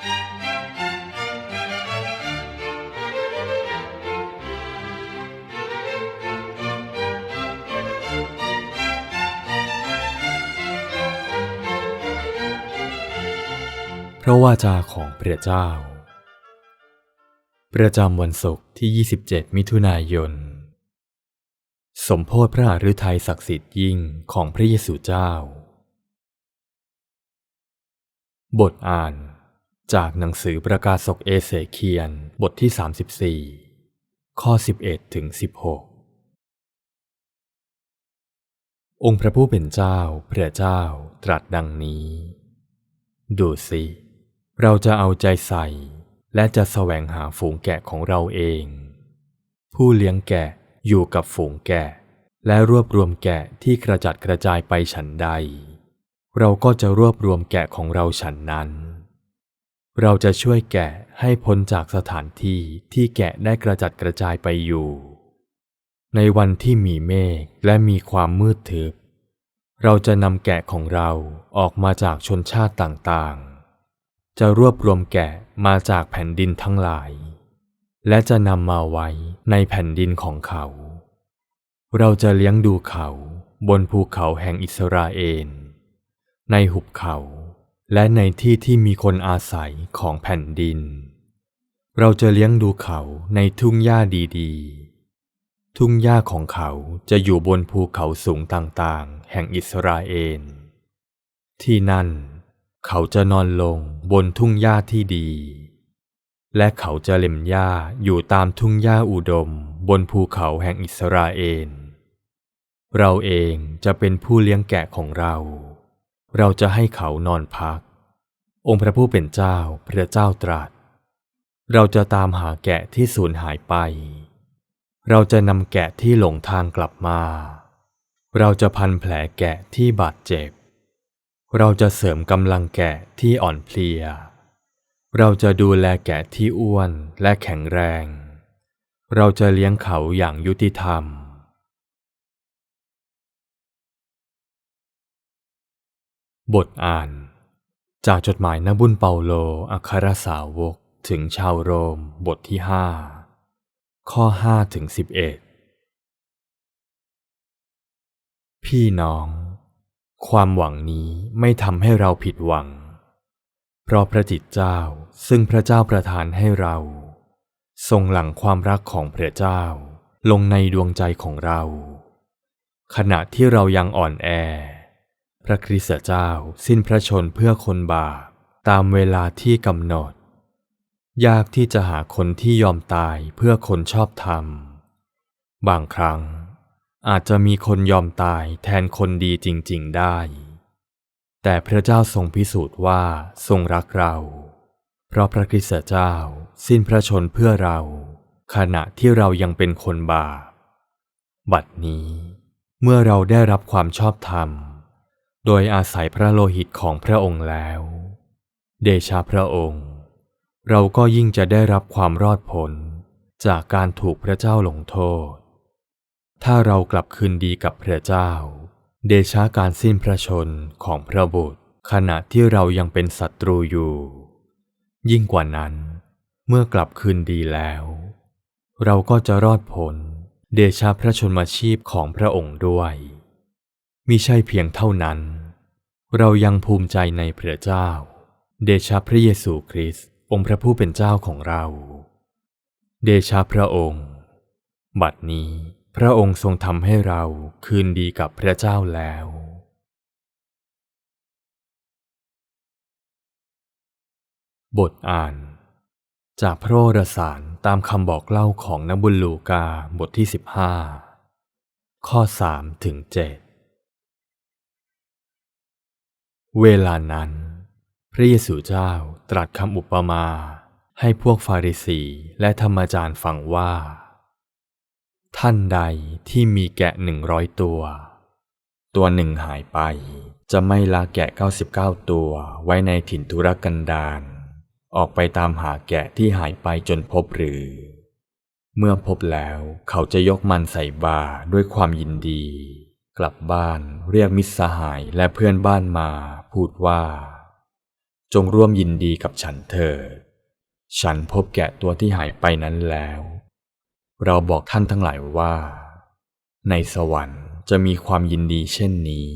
พระวาจาของพระเจ้า ประจำวันศุกร์ที่ 27 มิถุนายน สมโพธิพระฤทัยศักดิ์สิทธิ์ยิ่งของพระเยซูเจ้า บทอ่าน จากหนังสือประกาศกเอเสเคียน บทที่ 34 ข้อ 11 ถึง 16 องค์พระผู้เป็นเจ้าพระเจ้าตรัสดังนี้ ดูสิ เราจะเอาใจใส่ และจะแสวงหาฝูงแกะของเราเอง ผู้เลี้ยงแกะอยู่กับฝูงแกะ และรวบรวมแกะที่กระจัดกระจายไปฉันใด เราก็จะรวบรวมแกะของเราฉันนั้น เราจะช่วยแกะให้พ้นจากสถานที่ที่แกะได้กระจัดกระจายไปอยู่ ในวันที่มีเมฆและมีความมืดทึบ เราจะนำแกะของเราออกมาจากชนชาติต่างๆ จะรวบรวมแกะมาจากแผ่นดินทั้งหลาย และจะนำมาไว้ในแผ่นดินของเขา เราจะเลี้ยงดูเขาบนภูเขาแห่งอิสราเอล ในหุบเขา และในที่ที่มีคนอาศัยของแผ่นดิน เราจะเลี้ยงดูเขาในทุ่งหญ้าดีๆ ทุ่งหญ้าของเขาจะอยู่บนภูเขาสูงต่างๆ แห่งอิสราเอล ที่นั่น เขาจะนอนลงบนทุ่งหญ้าที่ดี และเขาจะเล็มหญ้าอยู่ตามทุ่งหญ้าอุดมบนภูเขาแห่งอิสราเอล เราเองจะเป็นผู้เลี้ยงแกะของเรา เราจะให้เขานอนพัก องค์พระผู้เป็นเจ้าพระเจ้าตรัส เราจะตามหาแกะที่สูญหายไป เราจะนำแกะที่หลงทางกลับมา เราจะพันแผลแกะที่บาดเจ็บ เราจะเสริมกำลังแกะที่อ่อนเพลีย เราจะดูแลแกะที่อ้วนและแข็งแรง เราจะเลี้ยงเขาอย่างยุติธรรม บทอ่าน จากจดหมายนบุญเปาโลอัครสาวกถึงชาวโรมบทที่ห้าข้อห้าถึงสิบเอ็ดพี่น้อง ความหวังนี้ไม่ทำให้เราผิดหวัง เพราะพระจิตเจ้าซึ่งพระเจ้าประทานให้เรา ทรงหลั่งความรักของพระเจ้าลงในดวงใจของเรา ขณะที่เรายังอ่อนแอ ระคริสต์เจ้าสิ้นพระชนเพื่อคนบาปตามเวลาที่กำหนด ยากที่จะหาคนที่ยอมตายเพื่อคนชอบธรรม บางครั้งอาจจะมีคนยอมตายแทนคนดีจริง ๆได้ แต่พระเจ้าทรงพิสูจน์ว่าทรงรักเรา เพราะพระคริสต์เจ้าสิ้นพระชนเพื่อเรา ขณะที่เรายังเป็นคนบาปบัดนี้ เมื่อเราได้รับความชอบธรรม โดยอาศัยพระโลหิตของพระองค์แล้ว เดชาพระองค์ เราก็ยิ่งจะได้รับความรอดพ้นจากการถูกพระเจ้าลงโทษ ถ้าเรากลับคืนดีกับพระเจ้า เดชาการสิ้นพระชนของพระบุตร ขณะที่เรายังเป็นศัตรูอยู่ ยิ่งกว่านั้น เมื่อกลับคืนดีแล้ว เราก็จะรอดพ้นเดชาพระชนมาชีพของพระองค์ด้วย มิใช่เพียงเท่านั้น เรายังภูมิใจในพระเจ้า เดชะพระเยซูคริสต์องค์พระผู้เป็นเจ้าของเรา เดชะพระองค์ บัดนี้พระองค์ทรงทำให้เราคืนดีกับพระเจ้าแล้ว บทอ่าน จากพระโอรสารตามคำบอกเล่าของนบุญลูกาบทที่ 15 ข้อ 3 ถึง 7 เวลานั้น พระเยซูเจ้าตรัสคำอุปมา ให้พวกฟาริสีและธรรมจารย์ฟังว่า ท่านใดที่มีแกะหนึ่งร้อยตัว ตัวหนึ่งหายไปจะไม่ละแกะเก้าสิบเก้าตัวไว้ในถิ่นทุรกันดารออกไปตามหาแกะที่หายไปจนพบหรือ เมื่อพบแล้วเขาจะยกมันใส่บาด้วยความยินดี กลับบ้านเรียกมิตรสหายและเพื่อนบ้านมาพูดว่า จงร่วมยินดีกับฉันเถิดฉันพบแกะตัวที่หายไปนั้นแล้ว เราบอกท่านทั้งหลายว่า ในสวรรค์จะมีความยินดีเช่นนี้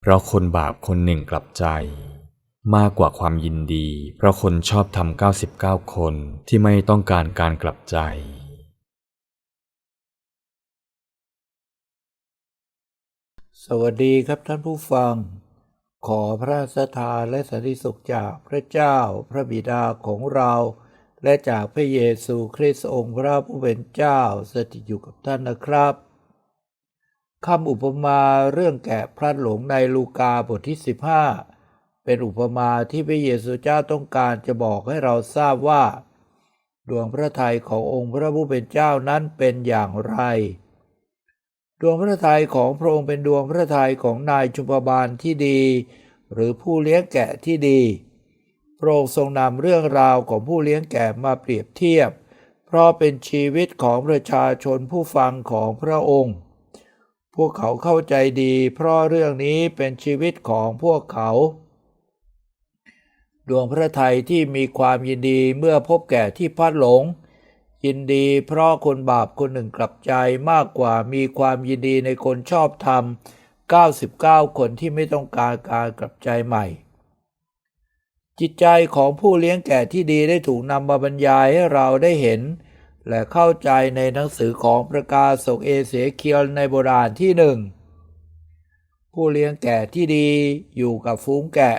เพราะคนบาปคนหนึ่งกลับใจ มากกว่าความยินดี เพราะคนชอบทำ99 คนที่ไม่ต้องการการกลับใจ สวัสดีครับท่านผู้ฟัง ขอพระราชทานและสันติสุขจากพระเจ้าพระบิดาของเรา และจากพระเยซูคริสต์องค์พระผู้เป็นเจ้าสถิตอยู่กับท่านนะครับคำอุปมาเรื่องแกะพลัดหลงในลูกาบทที่ 15 เป็นอุปมาที่พระเยซูเจ้าต้องการจะบอกให้เราทราบว่า ดวงพระทัยขององค์พระผู้เป็นเจ้านั้นเป็นอย่างไร ดวงพระทัยของพระองค์เป็นดวงพระทัยของนายจุมพบาลที่ดี หรือผู้เลี้ยงแกะที่ดี พระองค์ทรงนำเรื่องราวของผู้เลี้ยงแกะมาเปรียบเทียบ เพราะเป็นชีวิตของประชาชนผู้ฟังของพระองค์ พวกเขาเข้าใจดี เพราะเรื่องนี้เป็นชีวิตของพวกเขา ดวงพระทัยที่มีความยินดีเมื่อพบแก่ที่พลัดหลง ยินดีเพราะคนบาปคนหนึ่งกลับใจมากกว่ามีความยินดีในคนชอบธรรม 99 คนที่ไม่ต้องการการกลับใจใหม่ จิตใจของผู้เลี้ยงแก่ที่ดีได้ถูกนำมาบรรยายให้เราได้เห็น และเข้าใจในหนังสือของประกาศกเอเสเคียลในโบราณที่หนึ่งผู้เลี้ยงแก่ที่ดีอยู่กับฝูงแกะ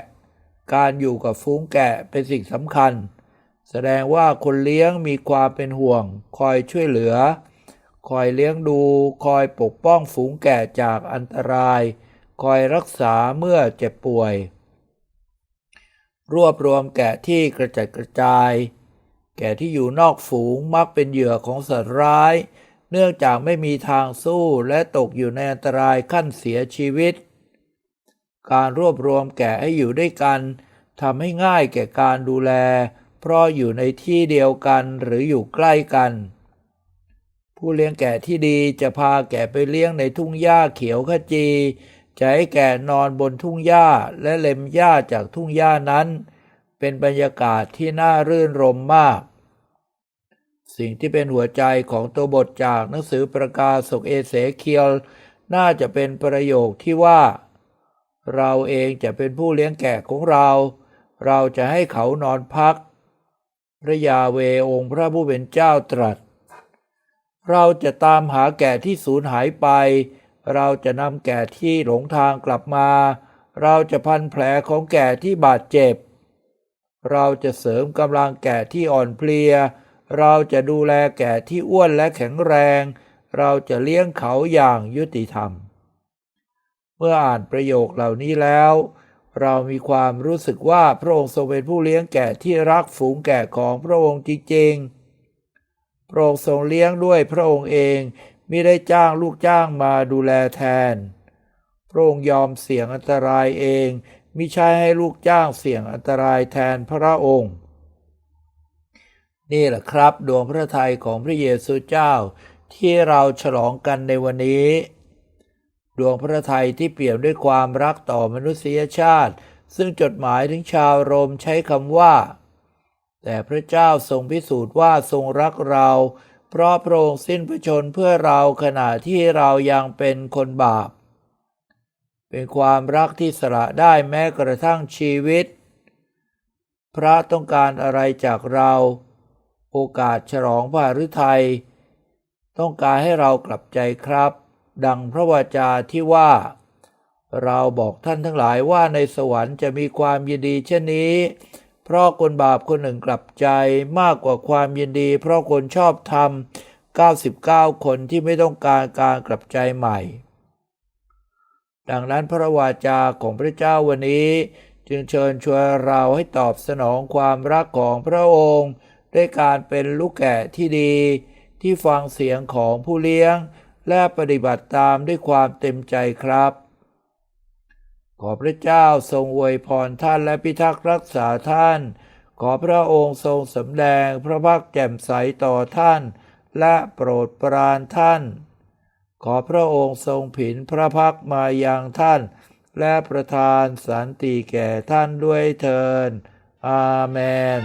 การอยู่กับฝูงแกะเป็นสิ่งสำคัญ แสดงว่าคนเลี้ยงมีความเป็นห่วง คอยช่วยเหลือ คอยเลี้ยงดู คอยปกป้องฝูงแกะจากอันตราย คอยรักษาเมื่อเจ็บป่วย รวบรวมแกะที่กระจัดกระจาย แกะที่อยู่นอกฝูงมักเป็นเหยื่อของสัตว์ร้าย เนื่องจากไม่มีทางสู้และตกอยู่ในอันตรายขั้นเสียชีวิต การรวบรวมแกะให้อยู่ด้วยกันทำให้ง่ายแก่การดูแล เพราะอยู่ในที่เดียวกันหรืออยู่ใกล้กัน ผู้เลี้ยงแกะที่ดีจะพาแกะไปเลี้ยงในทุ่งหญ้าเขียวขจี จะให้แกะนอนบนทุ่งหญ้าและเล็มหญ้าจากทุ่งหญ้านั้น เป็นบรรยากาศที่น่ารื่นรมมาก สิ่งที่เป็นหัวใจของตัวบทจากหนังสือประกาศสกเอเสเคียลน่าจะเป็นประโยคที่ว่า เราเองจะเป็นผู้เลี้ยงแกะของเรา เราจะให้เขานอนพัก พระยาเวองค์พระผู้เป็นเจ้าตรัส เราจะตามหาแกะที่สูญหายไป เราจะนำแกะที่หลงทางกลับมา เราจะพันแผลของแกะที่บาดเจ็บ เราจะเสริมกำลังแกะที่อ่อนเพลีย เราจะดูแลแกะที่อ้วนและแข็งแรง เราจะเลี้ยงเขาอย่างยุติธรรม เมื่ออ่านประโยคเหล่านี้แล้ว เรามีความรู้สึกว่าพระองค์ทรงเป็นผู้เลี้ยงแกะที่รักฝูงแกะของพระองค์จริงๆ พระองค์ทรงเลี้ยงด้วยพระองค์เองมิได้จ้างลูกจ้างมาดูแลแทน พระองค์ยอมเสี่ยงอันตรายเองมิใช่ให้ลูกจ้างเสี่ยงอันตรายแทนพระองค์ นี่แหละครับดวงพระทัยของพระเยซูเจ้าที่เราฉลองกันในวันนี้ ดวงพระทัยที่เปี่ยมด้วยความรักต่อมนุษยชาติ ซึ่งจดหมายถึงชาวโรมใช้คำว่า แต่พระเจ้าทรงพิสูจน์ว่าทรงรักเรา เพราะพระองค์สิ้นพระชนเพื่อเราขณะที่เรายังเป็นคนบาป เป็นความรักที่สละได้แม้กระทั่งชีวิต พระต้องการอะไรจากเรา โอกาสฉลองพระฤทัยต้องการให้เรากลับใจครับ ดังพระวจาที่ว่า เราบอกท่านทั้งหลายว่าในสวรรค์จะมีความยินดีเช่นนี้ เพราะคนบาปคนหนึ่งกลับใจมากกว่าความยินดี เพราะคนชอบธรรม99 คนที่ไม่ต้องการการกลับใจใหม่ ดังนั้นพระวาจาของพระเจ้าวันนี้จึงเชิญชวนเราให้ตอบสนองความรักของพระองค์ ด้วยการเป็นลูกแกะที่ดี ที่ฟังเสียงของผู้เลี้ยง และปฏิบัติตามด้วยความเต็มใจครับ ขอพระเจ้าทรงอวยพรท่านและพิทักษ์รักษาท่าน ขอพระองค์ทรงสำแดงพระพักแจ่มใสต่อท่าน และโปรดปรานท่าน ขอพระองค์ทรงผินพระพักมายังท่าน และประทานสันติแก่ท่านด้วยเทินอาเมน